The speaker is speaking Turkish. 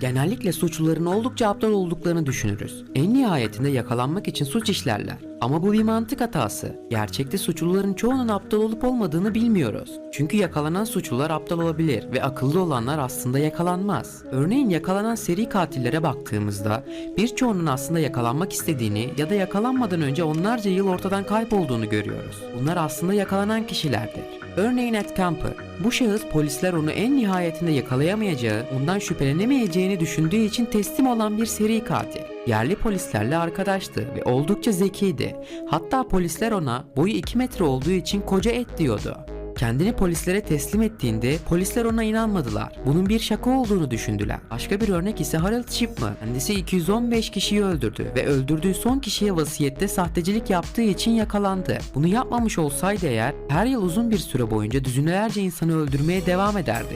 Genellikle suçluların oldukça aptal olduklarını düşünürüz. En nihayetinde yakalanmak için suç işlerler. Ama bu bir mantık hatası. Gerçekte suçluların çoğunun aptal olup olmadığını bilmiyoruz. Çünkü yakalanan suçlular aptal olabilir ve akıllı olanlar aslında yakalanmaz. Örneğin yakalanan seri katillere baktığımızda birçoğunun aslında yakalanmak istediğini ya da yakalanmadan önce onlarca yıl ortadan kaybolduğunu görüyoruz. Bunlar aslında yakalanan kişilerdir. Örneğin Ed Camper. Bu şahıs polisler onu en nihayetinde yakalayamayacağı, ondan şüphelenemeyeceğini düşündüğü için teslim olan bir seri katil. Yerli polislerle arkadaştı ve oldukça zekiydi. Hatta polisler ona boyu 2 metre olduğu için koca et diyordu. Kendini polislere teslim ettiğinde polisler ona inanmadılar. Bunun bir şaka olduğunu düşündüler. Başka bir örnek ise Harold Shipman. Kendisi 215 kişiyi öldürdü ve öldürdüğü son kişiye vasiyette sahtecilik yaptığı için yakalandı. Bunu yapmamış olsaydı eğer her yıl uzun bir süre boyunca düzinelerce insanı öldürmeye devam ederdi